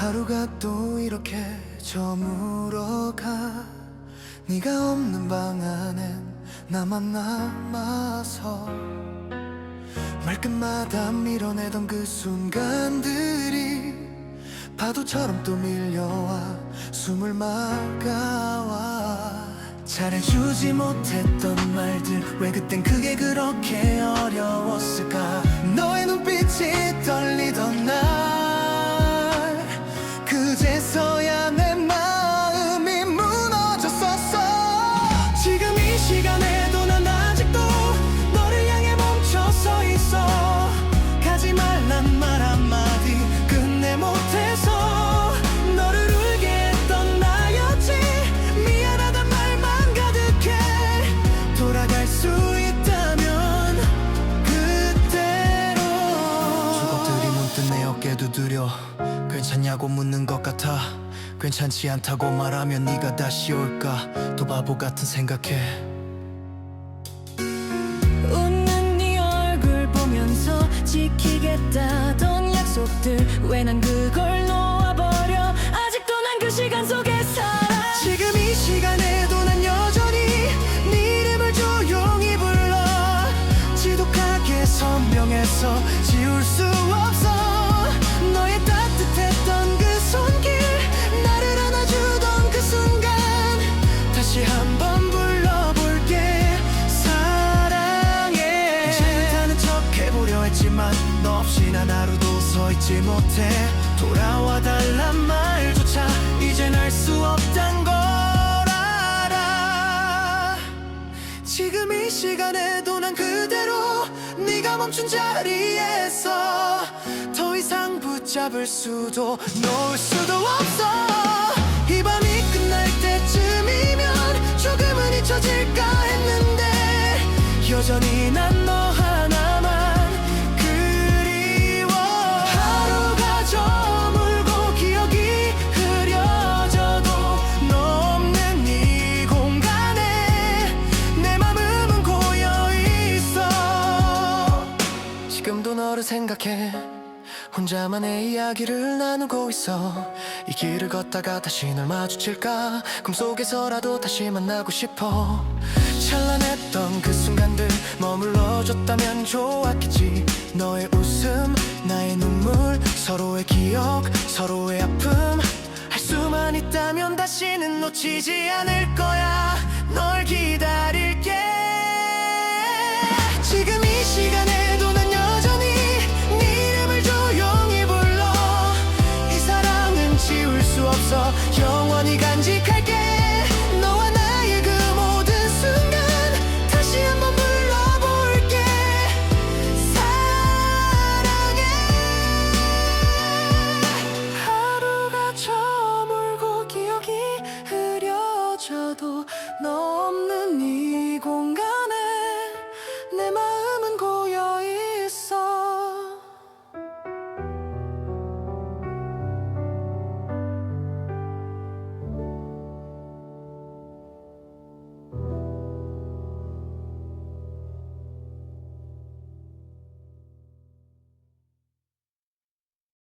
하루가 또 이렇게 저물어가. 네가 없는 방 안엔 나만 남아서 말끝마다 밀어내던 그 순간들이 파도처럼 또 밀려와 숨을 막아와. 잘해주지 못했던 말들 왜 그땐 그게 그렇게 어려웠을까 괜찮냐고 묻는 것 같아. 괜찮지 않다고 말하면 네가 다시 올까? 또 바보 같은 생각해. 웃는 네 얼굴 보면서 지키겠다던 약속들 왜 난 그걸 놓아버려? 아직도 난 그 시간 속에 살아. 지금 이 시간에도 난 여전히 네 이름을 조용히 불러. 지독하게 선명해서 지울 수 없어 했지만 너 없이 난 하루도 서 있지 못해. 돌아와 달란 말조차 이젠 할수 없단 걸 알아. 지금 이 시간에도 난 그대로 네가 멈춘 자리에서 더 이상 붙잡을 수도 놓을 수도 없어. 이 밤이 끝날 때쯤이면 조금은 잊혀질까 했는데 여전히 난너 생각해. 혼자만의 이야기를 나누고 있어. 이 길을 걷다가 다시 널 마주칠까? 꿈속에서라도 다시 만나고 싶어. 찬란했던 그 순간들 머물러줬다면 좋았겠지. 너의 웃음 나의 눈물 서로의 기억 서로의 아픔. 할 수만 있다면 다시는 놓치지 않을 거야. 널 기다릴 수 없어. 영원히 간직할게